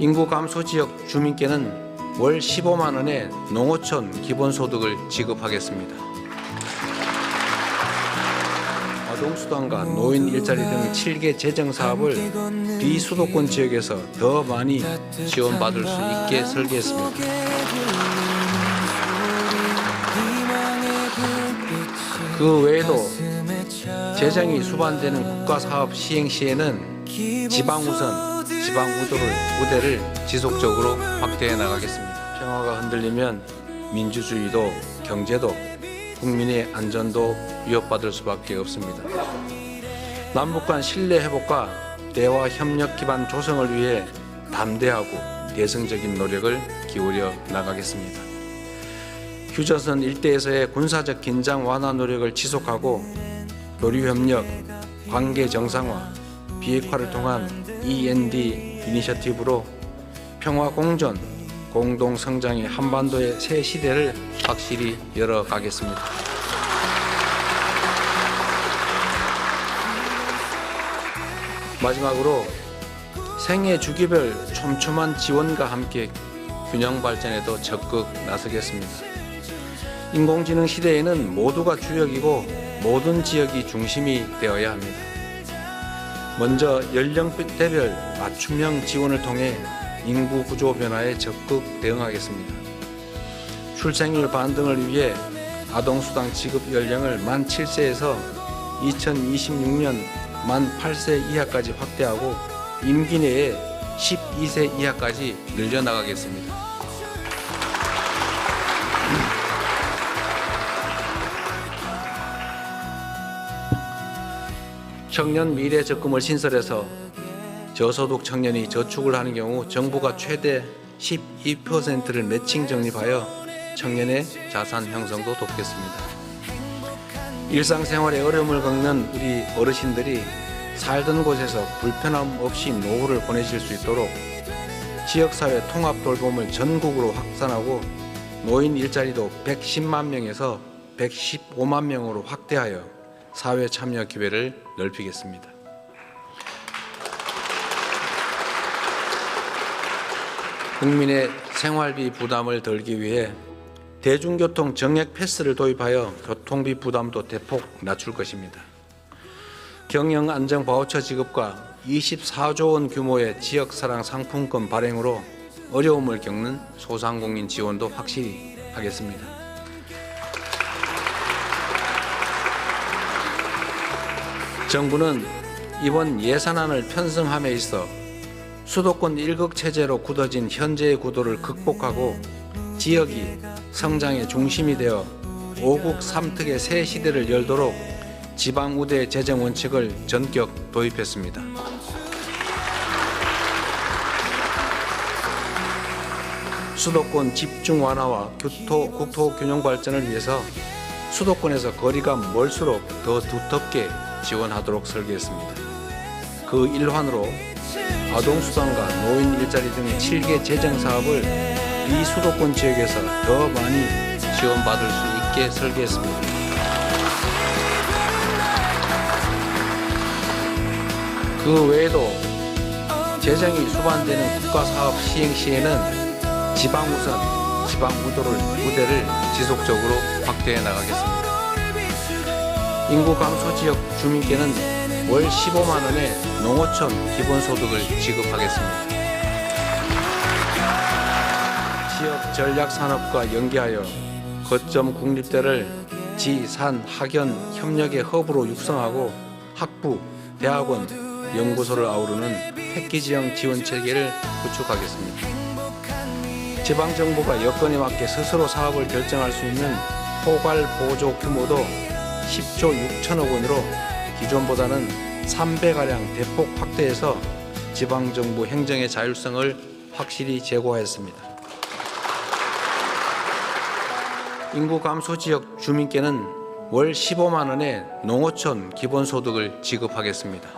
인구 감소 지역 주민께는 월 15만 원의 농어촌 기본소득을 지급하겠습니다. 아동수당과 노인 일자리 등 7개 재정 사업을 비수도권 지역에서 더 많이 지원받을 수 있게 설계했습니다. 그 외에도 재정이 수반되는 국가 사업 시행 시에는 지방 우선, 지방 우도를 우대를 지속적으로 확대해 나가겠습니다. 평화가 흔들리면 민주주의도 경제도 국민의 안전도 위협받을 수밖에 없습니다. 남북 간 신뢰 회복과 대화 협력 기반 조성을 위해 담대하고 대승적인 노력을 기울여 나가겠습니다. 휴전선 일대에서의 군사적 긴장 완화 노력을 지속하고 교류 협력, 관계 정상화, 비핵화를 통한 END 이니셔티브로 평화 공존, 공동 성장의 한반도의 새 시대를 확실히 열어가겠습니다. 마지막으로 생애 주기별 촘촘한 지원과 함께 균형 발전에도 적극 나서겠습니다. 인공지능 시대에는 모두가 주역이고 모든 지역이 중심이 되어야 합니다. 먼저 연령대별 맞춤형 지원을 통해 인구 구조 변화에 적극 대응하겠습니다. 출생률 반등을 위해 아동수당 지급 연령을 만 7세에서 2026년 만 8세 이하까지 확대하고 임기 내에 12세 이하까지 늘려나가겠습니다. 청년 미래 적금을 신설해서 저소득 청년이 저축을 하는 경우 정부가 최대 12%를 매칭 적립하여 청년의 자산 형성도 돕겠습니다. 일상생활에 어려움을 겪는 우리 어르신들이 살던 곳에서 불편함 없이 노후를 보내실 수 있도록 지역사회 통합 돌봄을 전국으로 확산하고 노인 일자리도 110만 명에서 115만 명으로 확대하여 사회 참여 기회를 넓히겠습니다. 국민의 생활비 부담을 덜기 위해 대중교통 정액 패스를 도입하여 교통비 부담도 대폭 낮출 것입니다. 경영 안정 바우처 지급과 24조 원 규모의 지역 사랑 상품권 발행으로 어려움을 겪는 소상공인 지원도 확실히 하겠습니다. 정부는 이번 예산안을 편성함에 있어 수도권 일극 체제로 굳어진 현재의 구도를 극복하고 지역이 성장의 중심이 되어 오국 삼특의 새 시대를 열도록 지방 우대 재정 원칙을 전격 도입했습니다. 수도권 집중 완화와 교토, 국토 균형 발전을 위해서 수도권에서 거리가 멀수록 더 두텁게 지원하도록 설계했습니다. 그 일환으로 아동수당과 노인 일자리 등 7개 재정 사업을 비수도권 지역에서 더 많이 지원받을 수 있게 설계했습니다. 그 외에도 재정이 수반되는 국가 사업 시행 시에는 지방 우선, 지방 우도를 우대를 지속적으로 확대해 나가겠습니다. 인구 감소 지역 주민께는 월 15만 원의 농어촌 기본소득을 지급하겠습니다. 지역 전략 산업과 연계하여 거점 국립대를 지 산 학연 협력의 허브로 육성하고 학부, 대학원, 연구소를 아우르는 패키지형 지원 체계를 구축하겠습니다. 지방 정부가 여건에 맞게 스스로 사업을 결정할 수 있는 포괄 보조 규모도 10조 6천억 원으로 기존보다는 3배가량 대폭 확대해서 지방 정부 행정의 자율성을 확실히 제고하였습니다. 인구 감소 지역 주민께는 월 15만 원의 농어촌 기본소득을 지급하겠습니다.